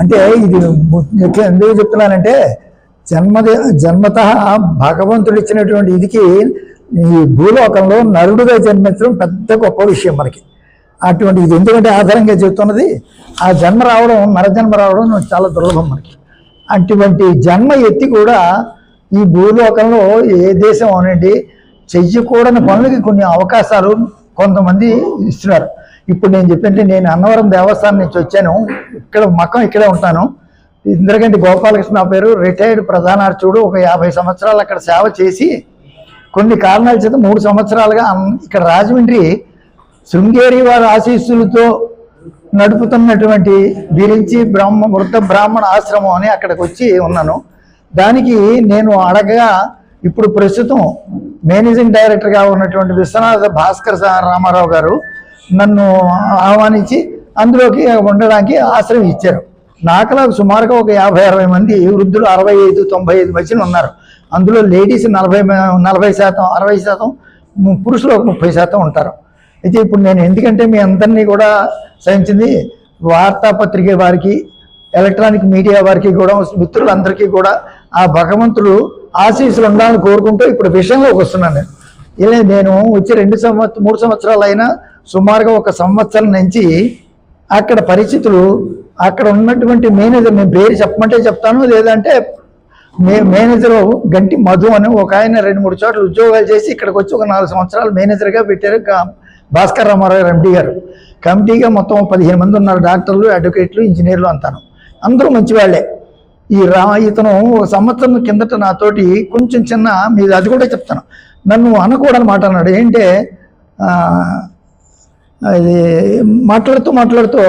అంటే ఇది ముఖ్యం ఎందుకు చెప్తున్నానంటే జన్మదే జన్మత భగవంతుడు ఇచ్చినటువంటి ఇదికి ఈ భూలోకంలో నరుడుగా జన్మించడం పెద్ద గొప్ప విషయం మనకి. అటువంటి ఇది ఎందుకంటే ఆధారంగా చెప్తున్నది ఆ జన్మ రావడం నరజన్మ రావడం చాలా దుర్లభం మనకి. అటువంటి జన్మ ఎత్తి కూడా ఈ భూలోకంలో ఏ దేశం అనండి చెయ్యకూడని పనులకి కొన్ని అవకాశాలు కొంతమంది ఇస్తున్నారు. ఇప్పుడు నేను చెప్పంటే నేను అన్నవరం దేవస్థానం నుంచి వచ్చాను. ఇక్కడ మకం ఇక్కడే ఉంటాను. ఇంద్రగంటి గోపాలకృష్ణ నా పేరు. రిటైర్డ్ ప్రధానార్చుడు ఒక యాభై సంవత్సరాలు అక్కడ సేవ చేసి కొన్ని కారణాల చేత మూడు సంవత్సరాలుగా ఇక్కడ రాజమండ్రి శృంగేరి వారి ఆశీస్సులతో నడుపుతున్నటువంటి బిరించి బ్రాహ్మ వృద్ధ బ్రాహ్మణ ఆశ్రమం అని అక్కడికి వచ్చి ఉన్నాను. దానికి నేను అడగగా ఇప్పుడు ప్రస్తుతం మేనేజింగ్ డైరెక్టర్గా ఉన్నటువంటి విశ్వనాథ భాస్కర్ రామారావు గారు నన్ను ఆహ్వానించి అందులోకి ఉండడానికి ఆశ్రయం ఇచ్చారు. నాకలా సుమారుగా ఒక యాభై అరవై మంది వృద్ధులు అరవై ఐదు తొంభై ఐదు మధ్యన ఉన్నారు. అందులో లేడీస్ నలభై మ- నలభై శాతం అరవై శాతం పురుషులు ఒక ముప్పై శాతం ఉంటారు. అయితే ఇప్పుడు నేను ఎందుకంటే మీ అందరినీ కూడా సహించింది వార్తాపత్రిక వారికి ఎలక్ట్రానిక్ మీడియా వారికి కూడా మిత్రులందరికీ కూడా ఆ భగవంతుడు ఆశీస్సులు ఉండాలని కోరుకుంటూ ఇప్పుడు విషయంలోకి వస్తున్నాను నేను. ఇలా నేను వచ్చి రెండు సంవత్సరం మూడు సంవత్సరాలు అయినా సుమారుగా ఒక సంవత్సరం నుంచి అక్కడ పరిస్థితులు అక్కడ ఉన్నటువంటి మేనేజర్ నేను పేరు చెప్పమంటే చెప్తాను లేదంటే మే మేనేజర్ గంటి మధు అని ఒక ఆయన రెండు మూడు చోట్ల ఉద్యోగాలు చేసి ఇక్కడికి వచ్చి ఒక నాలుగు సంవత్సరాలు మేనేజర్గా పెట్టారు భాస్కర్ రామారావు గారు ఎండి గారు. కమిటీగా మొత్తం పదిహేను మంది ఉన్నారు డాక్టర్లు అడ్వకేట్లు ఇంజనీర్లు అంతాను. అందరూ మంచివాళ్ళే. ఈ రా ఇతను ఒక సంవత్సరం కిందట నాతోటి కొంచెం చిన్న మీద అది కూడా చెప్తాను. నన్ను అనకూడని మాట అన్నాడు ఏంటంటే అది మాట్లాడుతూ మాట్లాడుతూ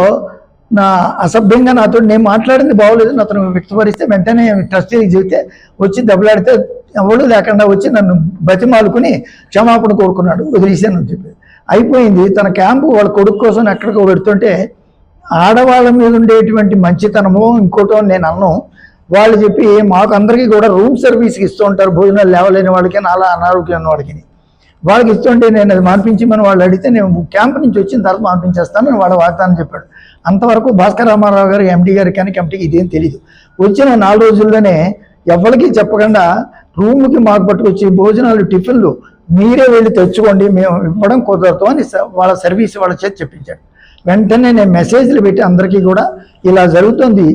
నా అసభ్యంగా నాతో నేను మాట్లాడింది బాగోలేదు అతను వ్యక్తపరిస్తే వెంటనే ట్రస్టీకి చెబితే వచ్చి దెబ్బలాడితే ఎవడు లేకుండా వచ్చి నన్ను బతిమాలుకుని క్షమాపణ కోరుకున్నాడు వదిలేశాను అని చెప్పి. అయిపోయింది తన క్యాంపు వాళ్ళ కొడుకు కోసం ఎక్కడికో పెడుతుంటే ఆడవాళ్ళ మీద ఉండేటువంటి మంచితనము ఇంకోటో నేను అన్ను. వాళ్ళు చెప్పి మాకు అందరికీ కూడా రూమ్ సర్వీస్కి ఇస్తూ ఉంటారు భోజనాలు లేవలేని వాళ్ళకి అలా అనారోగ్యం ఉన్న వాళ్ళకి వాళ్ళకి ఇస్తుంటే నేను అది మార్పించమని మనం వాళ్ళు అడిగితే నేను క్యాంప్ నుంచి వచ్చిన తర్వాత మార్పించేస్తాను వాళ్ళ వాగ్దానం చెప్పాడు. అంతవరకు భాస్కర్ రామారావు గారు ఎండి గారు కానీ కమిటీకి ఇదేం తెలియదు వచ్చిన నాలుగు రోజుల్లోనే ఎవరికి చెప్పకుండా రూమ్కి మాకు పట్టుకొచ్చి భోజనాలు టిఫిన్లు మీరే వెళ్ళి తెచ్చుకోండి మేము ఇవ్వడం కుదరదు అని వాళ్ళ సర్వీస్ వాళ్ళ చేతి చెప్పించాడు. వెంటనే నేను మెసేజ్లు పెట్టి అందరికీ కూడా ఇలా జరుగుతుంది.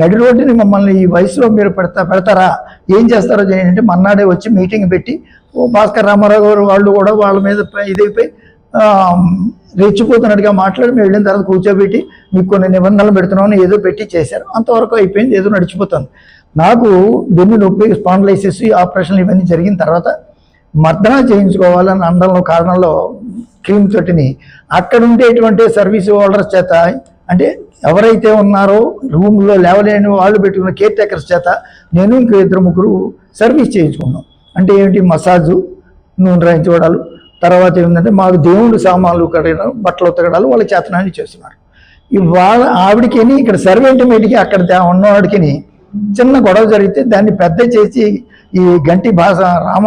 నడి రోడ్డుని మమ్మల్ని ఈ వయసులో మీరు పెడతా పెడతారా? ఏం చేస్తారో చేయండి అంటే మన్నాడే వచ్చి మీటింగ్ పెట్టి భాస్కర్ రామారావు గారు వాళ్ళు కూడా వాళ్ళ మీద ఇదైపోయి రెచ్చిపోతున్నట్టుగా మాట్లాడి మేము వెళ్ళిన తర్వాత కూర్చోబెట్టి మీకు కొన్ని నిబంధనలు పెడుతున్నామని ఏదో పెట్టి చేశారు. అంతవరకు అయిపోయింది ఏదో నడిచిపోతుంది. నాకు వెన్ను నొప్పి స్పాండలైసిస్ ఆపరేషన్లు ఇవన్నీ జరిగిన తర్వాత మర్దన చేయించుకోవాలని అండంలో కారణంలో క్రీమ్ తోటిని అక్కడ ఉండేటువంటి సర్వీస్ హోల్డర్స్ చేత అంటే ఎవరైతే ఉన్నారో రూమ్లో లేవలేని వాళ్ళు పెట్టుకున్న కేర్ టేకర్స్ చేత నేను ఇంకో ఇద్దరు ముగ్గురు సర్వీస్ చేయించుకున్నాం. అంటే ఏంటి మసాజు నూనె రాయించుకోవడాలు తర్వాత ఏంటంటే మాకు దేవుడు సామాన్లు కడగడం బట్టలు ఉతకడాలు వాళ్ళ చేతనాన్ని చేస్తున్నారు. ఈ వాళ్ళ ఆవిడకి ఇక్కడ సర్వెంట్ మీటికి అక్కడ దా- ఉన్నవాడికి చిన్న గొడవ జరిగితే దాన్ని పెద్ద చేసి ఈ గంటి భాష రామ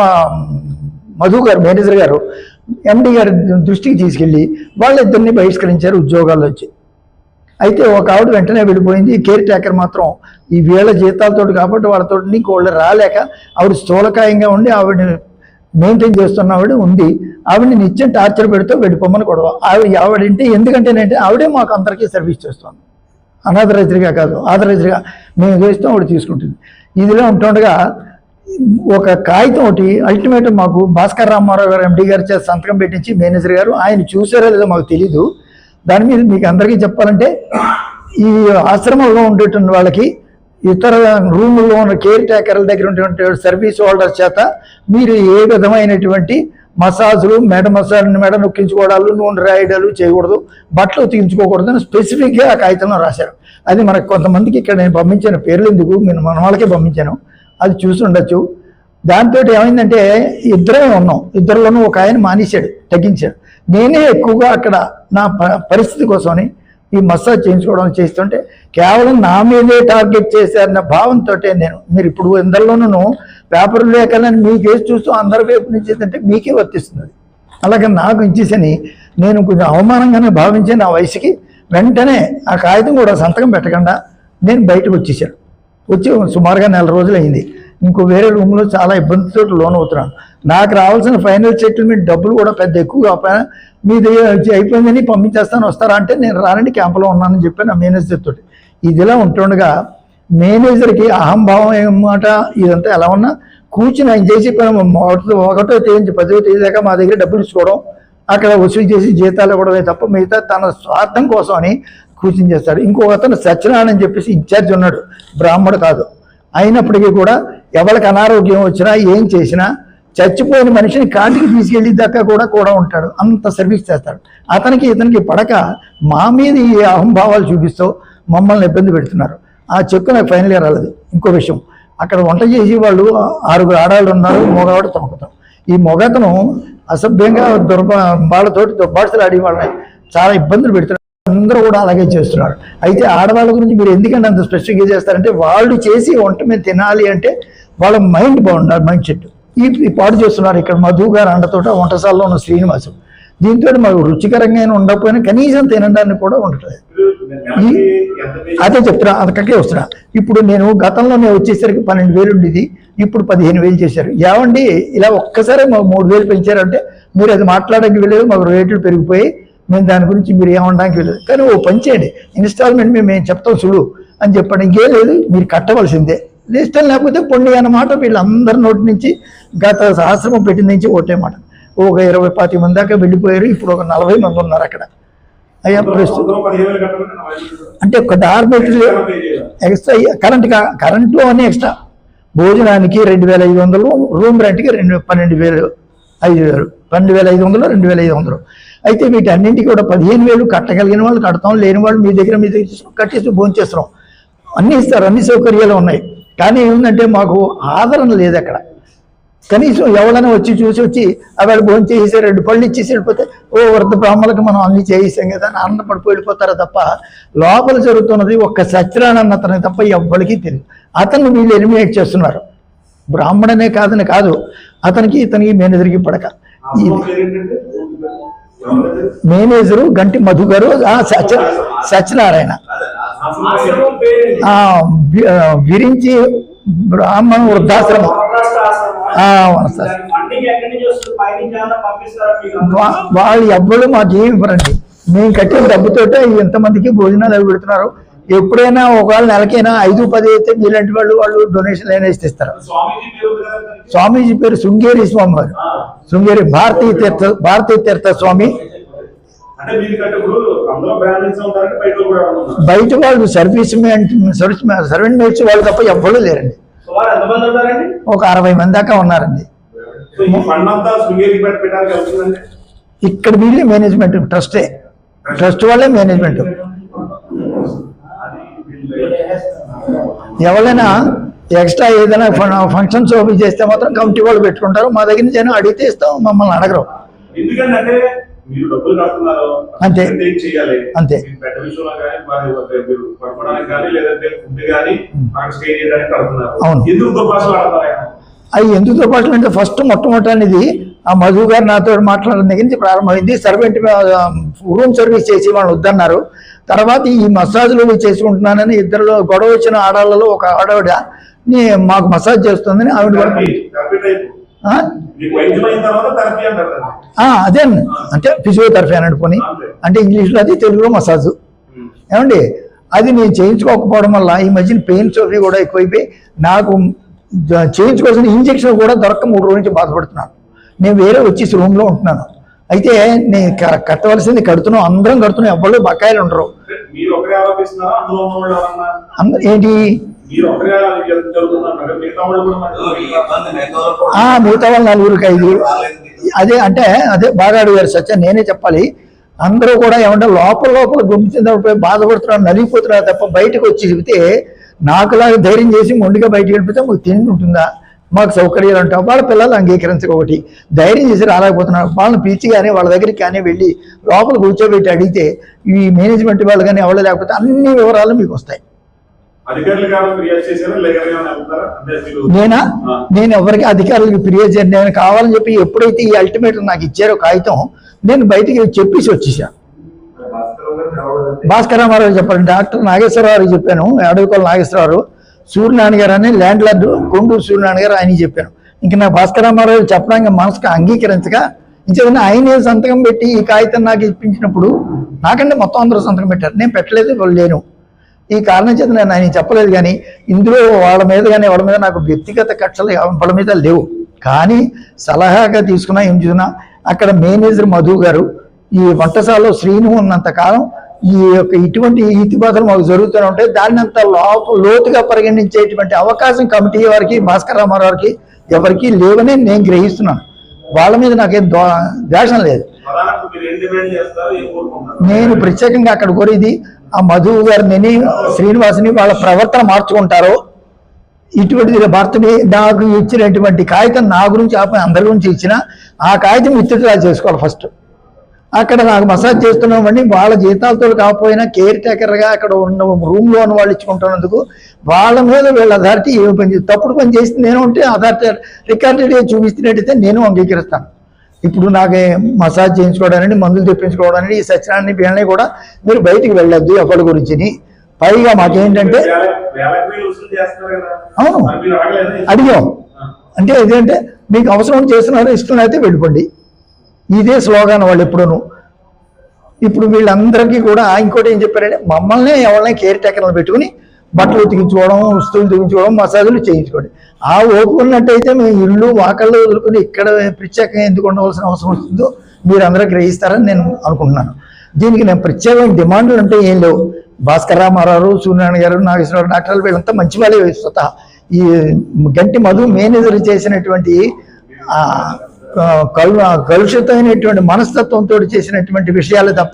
మధు గారు మేనేజర్ గారు ఎండి గారి దృష్టికి తీసుకెళ్ళి వాళ్ళిద్దరిని బహిష్కరించారు ఉద్యోగాల్లో వచ్చి అయితే ఒక ఆవిడ వెంటనే వెళ్ళిపోయింది. కేర్ టేకర్ మాత్రం ఈ వీళ్ళ జీతాలతో కాబట్టి వాళ్ళతో నీకు వాళ్ళు రాలేక ఆవిడ స్థూలకాయంగా ఉండి ఆవిడని మెయింటైన్ చేస్తున్న ఆవిడ ఉంది. ఆవిడని నిత్యం టార్చర్ పెడుతూ వెళ్ళిపోమని గొడవ. ఆవిడ ఆవిడంటే ఎందుకంటేనంటే ఆవిడే మాకు అందరికీ సర్వీస్ చేస్తుంది. అనాథరైతుడిగా కాదు ఆథరైతుడిగా మేము చేస్తాం ఆవిడ తీసుకుంటుంది. ఇదిలో ఉంటుండగా ఒక కాగితం ఒకటి అల్టిమేట్ మాకు భాస్కర్ రామారావు గారు ఎండి గారు చేత సంతకం పెట్టించి మేనేజర్ గారు ఆయన చూసారో లేదో మాకు తెలీదు. దాని మీద మీకు అందరికీ చెప్పాలంటే ఈ ఆశ్రమంలో ఉండేటువంటి వాళ్ళకి ఇతర రూముల్లో ఉన్న కేర్ టేకర్ల దగ్గర ఉన్నటువంటి సర్వీస్ హోల్డర్స్ చేత మీరు ఏ విధమైనటువంటి మసాజులు మెడ మసాజ్ మెడ నొక్కించుకోవడాలు నూనె రాయడాలు చేయకూడదు బట్టలు ఉతికించుకోకూడదు అని స్పెసిఫిక్గా ఆ కాగితంలో రాశారు. అది మనకు కొంతమందికి ఇక్కడ నేను పంపించిన పేర్లు ఎందుకు? నేను మన వాళ్ళకే పంపించాను. అది చూసి ఉండొచ్చు. దాంతో ఏమైందంటే ఇద్దరమే ఉన్నాం. ఇద్దరిలోనూ ఒక ఆయన మానేశాడు తగ్గించాడు. నేనే ఎక్కువగా అక్కడ నా ప- పరిస్థితి కోసమని ఈ మసాజ్ చేయించుకోవడం చేస్తుంటే కేవలం నా మీదే టార్గెట్ చేశారన్న భావంతో నేను. మీరు ఇప్పుడు అందరిలోనూ పేపర్ లేకలని మీ కేసు చూస్తూ అందరి వైపు నుంచి అంటే మీకే వర్తిస్తుంది అలాగే నాకు ఇచ్చేసని నేను కొంచెం అవమానంగానే భావించే నా వయసుకి. వెంటనే ఆ కాగితం కూడా సంతకం పెట్టకుండా నేను బయటకు వచ్చేసాను వచ్చి సుమారుగా నెల రోజులు అయింది ఇంకో వేరే రూమ్లో చాలా ఇబ్బందితో లోన్ అవుతున్నాను నాకు రావాల్సిన ఫైనల్ సెటిల్మెంట్ డబ్బులు కూడా పెద్ద ఎక్కువ కాకపోయినా మీ అయిపోయిందని పంపించేస్తాను వస్తారా అంటే నేను రానండి క్యాంపులో ఉన్నానని చెప్పి నా మేనేజర్ తోటి. ఇదిలా ఉంటుండగా మేనేజర్కి అహంభావం ఏమాట ఇదంతా ఎలా ఉన్నా కూర్చుని ఆయన చేసి పని ఒకటో ఒకటో తేదీ పదో తేదీ దాకా మా దగ్గర డబ్బులు ఇచ్చుకోవడం అక్కడ వసూలు చేసి జీతాలు ఇవ్వడమే తప్ప మిగతా తన స్వార్థం కోసం అని కూర్చుని చేస్తాడు. ఇంకో అతను సత్యనారాయణ అని చెప్పేసి ఇన్ఛార్జ్ ఉన్నాడు బ్రాహ్మడు కాదు. అయినప్పటికీ కూడా ఎవరికి అనారోగ్యం వచ్చినా ఏం చేసినా చచ్చిపోయిన మనిషిని కాటికి తీసుకెళ్ళి దాకా కూడా కూడా ఉంటాడు. అంత సర్వీస్ చేస్తాడు. అతనికి ఇతనికి పడక మా మీద ఈ అహంభావాలు చూపిస్తూ మమ్మల్ని ఇబ్బంది పెడుతున్నారు. ఆ చెక్కు నాకు ఫైనల్ ఇయర్ రాలేదు. ఇంకో విషయం. అక్కడ వంట చేసి వాళ్ళు ఆరుగురు ఆడవాళ్ళు ఉన్నారు మగవాడు తొమకుతాం. ఈ మొగతను అసభ్యంగా దుర్బ వాళ్ళతోటి దుర్భాషలు ఆడి వాళ్ళని చాలా ఇబ్బందులు పెడుతున్నారు. అందరూ కూడా అలాగే చేస్తున్నారు. అయితే ఆడవాళ్ళ గురించి మీరు ఎందుకంటే అంత స్పెసిఫిక్గా చేస్తారంటే వాళ్ళు చేసి వంట మీద తినాలి అంటే వాళ్ళ మైండ్ బాగుండాలి మైండ్ సెట్. ఈ పాటు పాడు చేస్తున్నారు ఇక్కడ మధు గారు అండతోట వంటశాలలో ఉన్న శ్రీనివాసం. దీంతో మాకు రుచికరంగా అయినా ఉండకపోయినా కనీసం తినడానికి కూడా ఉండట్లేదు ఈ- అదే చెప్తున్నా అక్కడికే వస్తున్నా. ఇప్పుడు నేను గతంలో నేను వచ్చేసరికి పన్నెండు వేలు ఉండేది ఇప్పుడు పదిహేను వేలు చేశారు. ఏమండి ఇలా ఒక్కసారి మాకు మూడు వేలు పెంచారంటే మీరు అది మాట్లాడడానికి వెళ్ళేది మాకు రేట్లు పెరిగిపోయి మేము దాని గురించి మీరు ఏమనడానికి వెళ్ళలేదు. కానీ ఓ పని చేయండి. ఇన్స్టాల్మెంట్ మేము మేము చెప్తాం సులువు అని చెప్పండి. ఇంకేం లేదు మీరు కట్టవలసిందే. ఇష్టం లేకపోతే పొండి అన్నమాట వీళ్ళందరి నోటి నుంచి గత ఆశ్రమం పెట్టిన నుంచి ఒకటే మాట. ఒక ఇరవై పాతి మంది దాకా వెళ్ళిపోయారు. ఇప్పుడు ఒక నలభై మంది ఉన్నారు అక్కడ. అయ్యా ప్రస్తుతం అంటే ఒక డార్మెటరీ ఎక్స్ట్రా కరెంట్ కా- కరెంటు అని ఎక్స్ట్రా. భోజనానికి రెండు వేల ఐదు వందలు రూమ్ రెంట్కి రెండు పన్నెండు వేలు ఐదు వేలు. పన్నెండు వేల ఐదు వందలు రెండు వేల ఐదు వందలు. అయితే వీటన్నింటికి కూడా పదిహేను వేలు కట్టగలిగిన వాళ్ళు కడతాం లేని వాళ్ళు మీ దగ్గర మీ దగ్గర కట్టేసి భోంచేస్తున్నాం. అన్నీ ఇస్తారు అన్ని సౌకర్యాలు ఉన్నాయి. కానీ ఏముందంటే మాకు ఆదరణ లేదు అక్కడ. కనీసం ఎవరైనా వచ్చి చూసి వచ్చి అవాడు భోజనం రెండు పళ్ళు ఇచ్చేసి వెళ్ళిపోతే ఓ వృద్ధ బ్రాహ్మణులకు మనం అన్ని చేయిస్తాం కదా అని ఆనందపడిపోయి వెళ్ళిపోతారు తప్ప లోపల జరుగుతున్నది ఒక్క సత్యనారాయణ అతనికి తప్ప ఎవ్వరికీ తెలియదు. అతన్ని వీళ్ళు ఎలిమినేట్ చేస్తున్నారు. బ్రాహ్మణనే కాదని కాదు. అతనికి ఇతనికి మేనేజర్కి పడక. మేనేజరు గంటి మధు గారు సత్య సత్యనారాయణ. విరించి బ్రాహ్మణ వృద్ధాశ్రమం. అవును సార్. వాళ్ళు ఎవ్వరు మాకు ఏమి ఇవ్వరండి. మేము కట్టిన డబ్బుతోటే ఎంతమందికి భోజనాలు అవి పెడుతున్నారు. ఎప్పుడైనా ఒకవేళ నెలకైనా ఐదు పది అయితే మీలాంటి వాళ్ళు వాళ్ళు డొనేషన్ అయినా ఇస్తారు స్వామీజీ పేరు శృంగేరి స్వామి వారు శృంగేరి భారతీయ తీర్థ భారతీయ తీర్థ స్వామి బయట వాళ్ళు సర్వీస్ సర్వీస్ సర్వెంట్ మేట్స్ వాళ్ళు తప్ప ఎవ్వరూ లేరండి. ఒక అరవై మంది దాకా ఉన్నారండి. ఇక్కడ వీళ్ళే మేనేజ్మెంట్ ట్రస్టే ట్రస్ట్ వాళ్ళే మేనేజ్మెంట్ ఎవరైనా ఎక్స్ట్రా ఏదైనా ఫంక్షన్స్ ఓపెన్ చేస్తే మాత్రం కమిటీ వాళ్ళు పెట్టుకుంటారు. మా దగ్గర నుంచి అడిగితే ఇస్తాం మమ్మల్ని అడగరు. అంతే. అంతే. అవును. అవి ఎందుకు పాటలు అంటే ఫస్ట్ మొట్టమొదటిది ఆ మధు గారు నాతో మాట్లాడిన దగ్గర నుంచి ప్రారంభమైంది. సర్వెంట్ రూమ్ సర్వీస్ చేసి వాళ్ళు వద్దన్నారు. తర్వాత ఈ మసాజ్లు చేసుకుంటున్నానని ఇద్దరులో గొడవ వచ్చిన ఆడవాళ్ళలో ఒక ఆడవిడ నీ మాకు మసాజ్ చేస్తుందని ఆవిడ అదే అంటే ఫిజియోథెరపీ అని అనుకుని అంటే ఇంగ్లీష్లో అది తెలుగులో మసాజు. ఏమండి? అది నేను చేయించుకోకపోవడం వల్ల ఈ మధ్యన పెయిన్స్ అవి కూడా ఎక్కువైపోయి నాకు చేయించుకోవాల్సిన ఇంజక్షన్ కూడా దొరక్క మూడు రోజుల నుంచి బాధపడుతున్నాను. నేను వేరే వచ్చేసి రూమ్లో ఉంటున్నాను. అయితే నేను కట్టవలసింది కడుతున్నాం అందరం కడుతున్నాం ఎవ్వరు బకాయిలు ఉండరు. ఏంటి? మిగతా వాళ్ళు నలుగురికి ఐదు. అదే అంటే అదే బాగా అడిగారు సత్య నేనే చెప్పాలి. అందరూ కూడా ఏమంటే లోపల లోపల గుమ్మిపోయి బాధపడుతున్నారు నలిగిపోతున్నారు తప్ప బయటకు వచ్చి చెబితే నాకులాగా ధైర్యం చేసి మొండిగా బయటకు వెళ్ళిపోతే మాకు తిండి ఉంటుందా? మాకు సౌకర్యాలు ఉంటాం వాళ్ళ పిల్లలు అంగీకరించక ఒకటి ధైర్యం చేసి రాలేకపోతున్నారు. వాళ్ళని పిలిచి కానీ వాళ్ళ దగ్గరికి కానీ వెళ్ళి లోపల కూర్చోబెట్టి అడిగితే ఈ మేనేజ్మెంట్ వాళ్ళు కానీ ఎవరు లేకపోతే అన్ని వివరాలు మీకు వస్తాయి. నేనా. నేను ఎవరికి అధికారులకు ఫిర్యాదు చేయను. నేను కావాలని చెప్పి ఎప్పుడైతే ఈ అల్టిమేట్ నాకు ఇచ్చారో కాగితం నేను బయటికి చెప్పేసి వచ్చేసాను భాస్కర్ రామారావు చెప్పాను డాక్టర్ నాగేశ్వరరావు చెప్పాను. అడవికొల నాగేశ్వరరావు. సూర్యనారాయణ గారు అని ల్యాండ్ లార్డ్ కొండూరు సూర్యనారాయణ గారు ఆయన చెప్పాను. ఇంకా నా భాస్కర్ రామారావు చెప్పడానికి మనసుకు అంగీకరించగా ఇంకేదైనా ఆయన సంతకం పెట్టి ఈ కాగితం నాకు ఇప్పించినప్పుడు నాకంటే మొత్తం అందరూ సంతకం పెట్టారు. నేను పెట్టలేదు వాళ్ళు లేను ఈ కారణం చేత నేను ఆయన చెప్పలేదు కానీ ఇందులో వాళ్ళ మీద కానీ వాళ్ళ మీద నాకు వ్యక్తిగత కక్షలు వాళ్ళ మీద లేవు. కానీ సలహాగా తీసుకున్నా ఏం చూసినా అక్కడ మేనేజర్ మధు గారు ఈ వంటశాలలో శ్రీను ఉన్నంత కాలం ఈ యొక్క ఇటువంటి ఈతిబాధలు మాకు జరుగుతూనే ఉంటాయి. దాన్ని అంత లోప లోతుగా పరిగణించేటువంటి అవకాశం కమిటీ వారికి భాస్కర్ రామారావు గారికి ఎవరికి లేవని నేను గ్రహిస్తున్నాను. వాళ్ళ మీద నాకేం దో ద్వేషం లేదు. నేను ప్రత్యేకంగా అక్కడ కోరేది ఆ మధు గారిని శ్రీనివాసుని వాళ్ళ ప్రవర్తన మార్చుకుంటారో ఇటువంటి భర్తని నాకు ఇచ్చినటువంటి కాగితం నా గురించి ఆపై అందరి గురించి ఇచ్చిన ఆ కాగితం విత్డ్రా చేసుకోవాలి ఫస్ట్. అక్కడ నాకు మసాజ్ చేస్తున్నామని వాళ్ళ జీతాలతో కాకపోయినా కేర్ టేకర్గా అక్కడ ఉన్న రూమ్లో ఉన్న వాళ్ళు ఇచ్చుకుంటున్నందుకు వాళ్ళ మీద వీళ్ళ అథారిటీ ఏమి పని తప్పుడు పని చేసి నేను ఉంటే అథారిటీ రికార్డెడ్గా చూపిస్తున్నట్టయితే నేను అంగీకరిస్తాను. ఇప్పుడు నాకు మసాజ్ చేయించుకోవడానికి మందులు తెప్పించుకోవడానికి ఈ సత్యనారాయణ వీళ్ళని కూడా మీరు బయటికి వెళ్ళొద్దు ఎవరి గురించిని పైగా మాకేంటంటే అవును. అడిగాం. అంటే ఏంటంటే మీకు అవసరం చేస్తున్నారు ఇష్టం అయితే వెళ్ళిపోండి. ఇదే స్లోగాన్ వాళ్ళు ఎప్పుడూను. ఇప్పుడు వీళ్ళందరికీ కూడా ఇంకోటి ఏం చెప్పారంటే మమ్మల్ని ఎవరిని కేర్ టేకర్లు పెట్టుకుని బట్టలు ఉతికించుకోవడం వస్తువులు ఉతికించుకోవడం మసాజులు చేయించుకోండి. ఆ ఓపుకున్నట్టయితే మేము ఇల్లు వాకళ్ళు వదులుకుని ఇక్కడ ప్రత్యేకంగా ఎందుకు ఉండవలసిన అవసరం వస్తుందో మీరు అందరూ గ్రహిస్తారని నేను అనుకుంటున్నాను. దీనికి నేను ప్రత్యేకమైన డిమాండ్లు అంటే ఏం లేవు. భాస్కర్ రామారావు సూర్యనారాయణ గారు నాగేశ్వరరావు డాక్టర్లు వీళ్ళంతా మంచి వాళ్ళే స్వతహా. ఈ గంటి మధు మేనేజర్ చేసినటువంటి కలు కలుషితమైనటువంటి మనస్తత్వంతో చేసినటువంటి విషయాలు తప్ప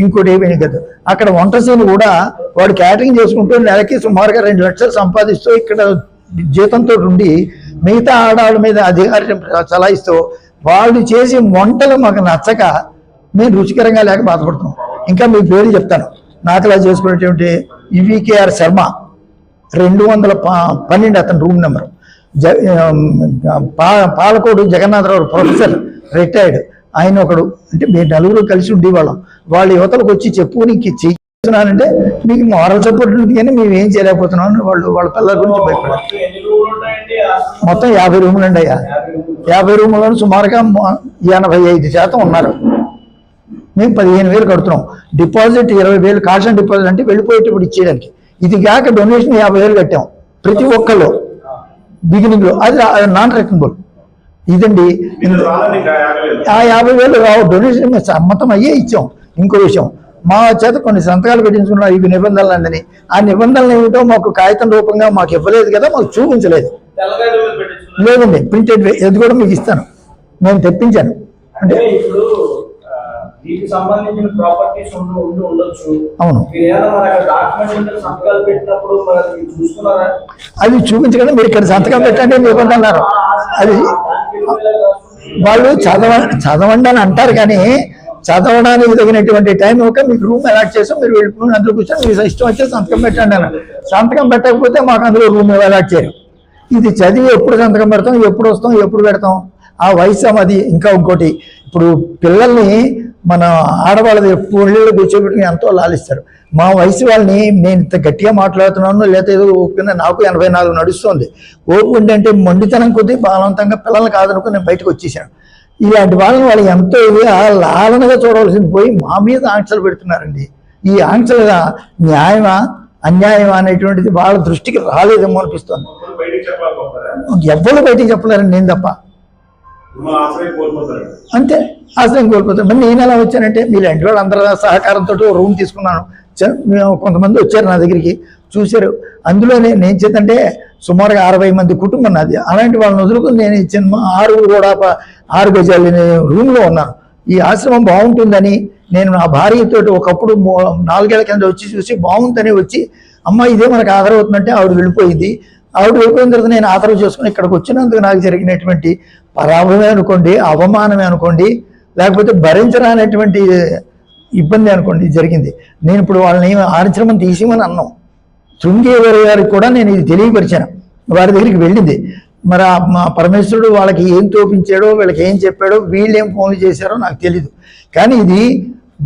ఇంకోటి ఏమీ కదా అక్కడ వంట కూడా వాడు క్యాటరింగ్ చేసుకుంటూ నెలకి సుమారుగా రెండు లక్షలు సంపాదిస్తూ ఇక్కడ జీతంతో ఉండి మిగతా ఆడవాళ్ళ మీద అధికారం చలాయిస్తూ వాళ్ళు చేసే వంటలు మాకు నచ్చక మేము రుచికరంగా లేక బాధపడుతున్నాం. ఇంకా మీ పేరు చెప్తాను. నాకులా చేసుకునేటువంటి ఈవీకేఆర్ శర్మ రెండు వందల ప- పన్నెండు అతని రూమ్ నెంబర్. జ పా పాలకోడు జగన్నాథరావు ప్రొఫెసర్ రిటైర్డ్. ఆయన ఒకడు అంటే మీరు నలుగురు కలిసి ఉండేవాళ్ళం. వాళ్ళ యువతలకు వచ్చి చెప్పు నీకు చేస్తున్నానంటే మీకు మారల్ సపోర్ట్ ఉంది కానీ మేము ఏం చేయలేకపోతున్నాం వాళ్ళు వాళ్ళ పిల్లల గురించి భయపడారు మొత్తం రూములు యాభై రూములు అండి అయ్యా. యాభై రూములలో సుమారుగా ఎనభై ఐదు శాతం ఉన్నారు. మేము పదిహేను వేలు కడుతున్నాం. డిపాజిట్ ఇరవై వేలు కాషన్ డిపాజిట్ అంటే వెళ్ళిపోయేటప్పుడు ఇచ్చేయడానికి. ఇది కాక డొనేషన్ యాభై వేలు కట్టాం. ప్రతి ఒక్కళ్ళు. బిగినింగ్లో. అది నాన్ రిటర్నబుల్ ఇదండి. ఆ యాభై వేలు రావు. డొనేషన్ మేము సమ్మతం అయ్యే ఇచ్చాం. ఇంకో విషయం. మా చేత కొన్ని సంతకాలు పెట్టించుకున్నారు ఇవి నిబంధనలు అందని ఆ నిబంధనలు ఏమిటో మాకు కాగితం రూపంగా మాకు ఇవ్వలేదు కదా మాకు చూపించలేదు. లేదండి ప్రింటెడ్ అది కూడా మీకు ఇస్తాను. నేను తెప్పించాను. అంటే వీటికి సంబంధించిన ప్రాపర్టీస్ ఉండి ఉండి ఉండొచ్చు. అవును. సంతకాలు పెట్టినప్పుడు చూసుకున్నారా అది చూపించకుండా మీరు ఇక్కడ సంతకం పెట్టండి మీకు అన్నారు అది దానికి. వాళ్ళు చదవ చదవండి అని అంటారు కానీ చదవడానికి తగినటువంటి టైం ఒక మీకు రూమ్ అలాట్ చేసాం మీరు వెళ్ళిపోయి అందులో కూర్చొని మీకు ఇష్టం వచ్చే సంతకం పెట్టండి అన్నారు. సంతకం పెట్టకపోతే మాకు అందులో రూమ్ అలాట్ చేయరు. ఇది చదివి ఎప్పుడు సంతకం పెడతాం ఎప్పుడు వస్తాం ఎప్పుడు పెడతాం? ఆ వయసు అది. ఇంకా ఇంకోటి ఇప్పుడు పిల్లల్ని మన ఆడవాళ్ళది ఒళ్ళలో కూర్చోబెట్టుకుని ఎంతో లాలిస్తారు. మా వయసు వాళ్ళని నేను ఇంత గట్టిగా మాట్లాడుతున్నాను లేదా ఏదో ఓపిక నాకు ఎనభై నాలుగు నడుస్తుంది. ఓపిక ఏంటంటే మొండితనం కొద్దీ బలవంతంగా పిల్లల్ని కాదనుకుని నేను బయటకు వచ్చేసాను ఇలాంటి వాళ్ళని వాళ్ళు ఎంతో ఇదిగా లాలనగా చూడవలసింది పోయి మా మీద ఆంక్షలు పెడుతున్నారండి. ఈ ఆంక్షలు న్యాయమా? అన్యాయమా అనేటువంటిది వాళ్ళ దృష్టికి రాలేదేమో అనిపిస్తుంది. ఎవ్వరు బయటికి చెప్పలేరండి నేను తప్ప. అంతే ఆశ్రయం కోల్పోతారు. అంతే ఆశ్రయం నేను ఎలా వచ్చానంటే మీలాంటి వాళ్ళు అందరి సహకారంతో రూమ్ తీసుకున్నాను. కొంతమంది వచ్చారు నా దగ్గరికి చూశారు. అందులోనే నేను చేతంటే సుమారుగా అరవై మంది కుటుంబం నాది. అలాంటి వాళ్ళని వదులుకుని నేను ఇచ్చిన ఆరు కూడా ఆరు గజాలు రూమ్లో ఉన్నాను. ఈ ఆశ్రమం బాగుంటుందని నేను నా భార్యతో ఒకప్పుడు నాలుగేళ్ళ కింద వచ్చి చూసి బాగుందని వచ్చి అమ్మ ఇదే మనకు ఆధారవుతుందంటే ఆవిడ వెళ్ళిపోయింది. ఆవిడ వెళ్ళిపోయిన తర్వాత నేను ఆధారం చేసుకుని ఇక్కడికి వచ్చినందుకు నాకు జరిగినటువంటి పరాభవమే అనుకోండి అవమానమే అనుకోండి లేకపోతే భరించరానటువంటి ఇబ్బంది అనుకోండి జరిగింది. నేను ఇప్పుడు వాళ్ళని ఆశ్రమం తీసేమని అన్నాం. శృంగేవరి గారికి కూడా నేను ఇది తెలియపరిచాను. వారి దగ్గరికి వెళ్ళింది. మరి మా పరమేశ్వరుడు వాళ్ళకి ఏం తోపించాడో వీళ్ళకి ఏం చెప్పాడో వీళ్ళు ఏం ఫోన్లు చేశారో నాకు తెలియదు కానీ ఇది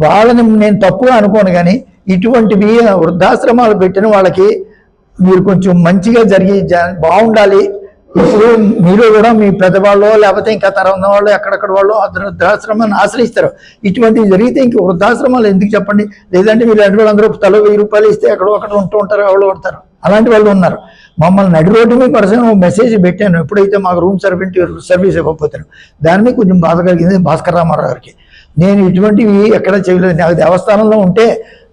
వాళ్ళని నేను తప్పుగా అనుకోను కానీ ఇటువంటివి వృద్ధాశ్రమాలు పెట్టిన వాళ్ళకి మీరు కొంచెం మంచిగా జరిగి బాగుండాలి. ఇప్పుడు మీరు కూడా మీ పెద్దవాళ్ళు లేకపోతే ఇంకా తరం ఉన్న వాళ్ళు ఎక్కడెక్కడ వాళ్ళు వృద్ధాశ్రమాన్ని ఆశ్రయిస్తారు. ఇటువంటివి జరిగితే ఇంక వృద్ధాశ్రమాలు ఎందుకు చెప్పండి? లేదంటే మీరు అంటే వాళ్ళందరూ తల వెయ్యి రూపాయలు ఇస్తే ఎక్కడో అక్కడ ఉంటూ ఉంటారు ఎవరు పడతారు అలాంటి వాళ్ళు ఉన్నారు. మమ్మల్ని నడి రోడ్డు మీద పర్సన్ మెసేజ్ పెట్టాను. ఎప్పుడైతే మాకు రూమ్ సర్వెంట్ సర్వీస్ ఇవ్వకపోతాను దాని మీద కొంచెం బాధ కలిగింది భాస్కర్ రామారావు గారికి. నేను ఇటువంటివి ఎక్కడ చేయలేదు. నాకు దేవస్థానంలో ఉంటే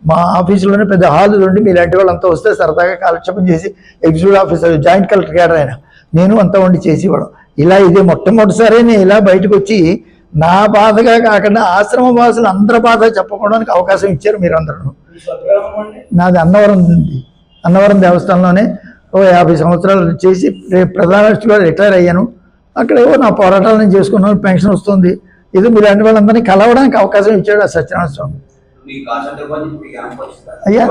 మా ఆఫీసులోనే పెద్ద హాల్ ఉండి మీలాంటి వాళ్ళంతా వస్తే సరదాగా కాలక్షేపం చేసి ఎగ్జిక్యూటివ్ ఆఫీసర్ జాయింట్ కలెక్టర్ గారు ఆయన. నేను అంతా ఉండి చేసేవాడు. ఇలా ఇదే మొట్టమొదటిసారి నేను ఇలా బయటకు వచ్చి నా బాధగా కాకుండా ఆశ్రమ వాసులు అందరి బాధ చెప్పుకోవడానికి అవకాశం ఇచ్చారు మీరు అందరూ మీ నాది అన్నవరం ఉంది అన్నవరం దేవస్థానంలోనే ఓ యాభై సంవత్సరాలు చేసి ప్రధాన రిటైర్ అయ్యాను. అక్కడ ఏవో నా పోరాటాలు నేను చేసుకున్నాను. పెన్షన్ వస్తుంది. ఇది మీలాంటి వాళ్ళందరినీ కలవడానికి అవకాశం ఇచ్చాడు ఆ సత్యనారాయణ స్వామి? అయ్యా.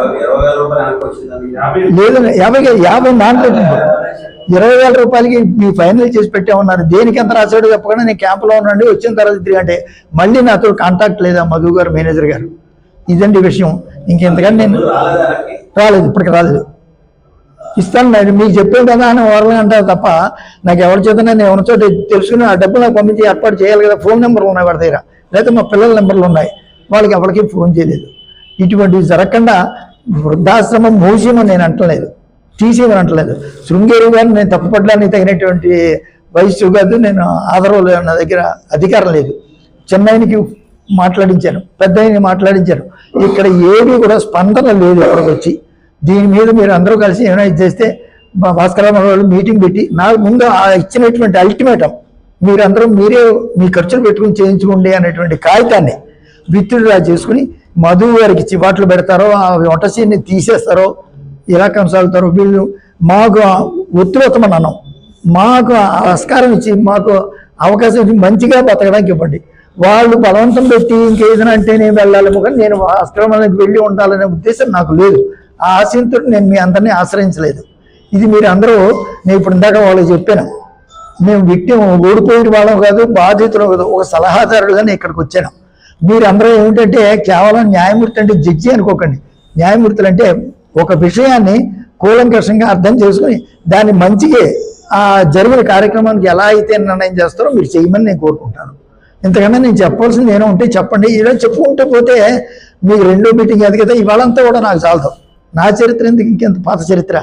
లేదు యాభై యాభై నాన్ ఇరవై వేల రూపాయలకి మీ ఫైనల్ చేసి పెట్టామన్నారు. దేనికి ఎంత రాశాడో చెప్పకుండా నేను క్యాంపులో ఉన్నాండి వచ్చిన తర్వాత తిరిగి అంటే మళ్ళీ నాతో కాంటాక్ట్ లేదా మధు గారు మేనేజర్ గారు. ఇదండి విషయం. ఇంకెంతకంటే నేను? రాలేదు ఇప్పటికి రాలేదు. ఇస్తాను నేను మీకు చెప్పాను కదా అని ఓరలు అంటారు తప్ప నాకు ఎవరి చేత నేను ఎవరి చోట తెలుసుకుని ఆ డబ్బు నాకు పంపించి ఏర్పాటు చేయాలి కదా ఫోన్ నెంబర్లు ఉన్నాయి వాడి దగ్గర. లేకపోతే మా పిల్లల నెంబర్లు ఉన్నాయి. వాళ్ళకి ఎవరికి ఫోన్ చేయలేదు. ఇటువంటివి జరగకుండా వృద్ధాశ్రమం మూసేయమని నేను అంటలేదు. తీసేయమని అంటలేదు. శృంగేరి గారిని నేను తప్పుపడడానికి తగినటువంటి వయసు కాదు నేను ఆధారం లేదు నా దగ్గర అధికారం లేదు. చెన్నైకి మాట్లాడించాను పెద్ద మాట్లాడించాను. ఇక్కడ ఏమీ కూడా స్పందన లేదు ఎవరికి వచ్చి. దీని మీద మీరు అందరూ కలిసి ఏమైనా ఇది చేస్తే మా భాస్కరరావు వాళ్ళు మీటింగ్ పెట్టి నాకు ముందు ఇచ్చినటువంటి అల్టిమేటం మీరందరూ మీరే మీ ఖర్చులు పెట్టుకుని చేయించుకోండి అనేటువంటి కాగితాన్ని విత్తుడులా చేసుకుని మధు గారికి చివాట్లు పెడతారో ఆ వంటసీని తీసేస్తారో ఎలా కొనసాగుతారో వీళ్ళు మాకు ఉత్తరోత్తమని అన్నాం మాకు ఆస్కారం ఇచ్చి మాకు అవకాశం ఇచ్చి మంచిగా బతకడానికి ఇవ్వండి. వాళ్ళు బలవంతం పెట్టి ఇంకేదైనా అంటే నేను వెళ్ళాలి కానీ నేను ఆశ్రమానికి వెళ్ళి ఉండాలనే ఉద్దేశం నాకు లేదు. ఆ ఆశయంతో నేను మీ అందరినీ ఆశ్రయించలేదు. ఇది మీరు అందరూ నేను ఇప్పుడు ఇందాక వాళ్ళకి చెప్పాను. మేము విక్టిం ఓడిపోయిన వాళ్ళం కాదు బాధితులు కాదు ఒక సలహాదారుడుగా నేను ఇక్కడికి వచ్చాను. మీరందరూ ఏమిటంటే కేవలం న్యాయమూర్తి అంటే జడ్జి అనుకోకండి. న్యాయమూర్తులు అంటే ఒక విషయాన్ని కూలంకషంగా అర్థం చేసుకుని దాన్ని మంచిగా ఆ జరిగిన కార్యక్రమానికి ఎలా అయితే నిర్ణయం చేస్తారో మీరు చేయమని నేను కోరుకుంటాను. ఇంతకన్నా నేను చెప్పాల్సింది ఏమో ఉంటే చెప్పండి. ఇలా చెప్పుకుంటూ పోతే మీకు రెండో మీటింగ్ అది కదా ఇవాళంతా కూడా నాకు చాలదు. నా చరిత్ర ఎందుకు ఇంకెంత పాత చరిత్ర?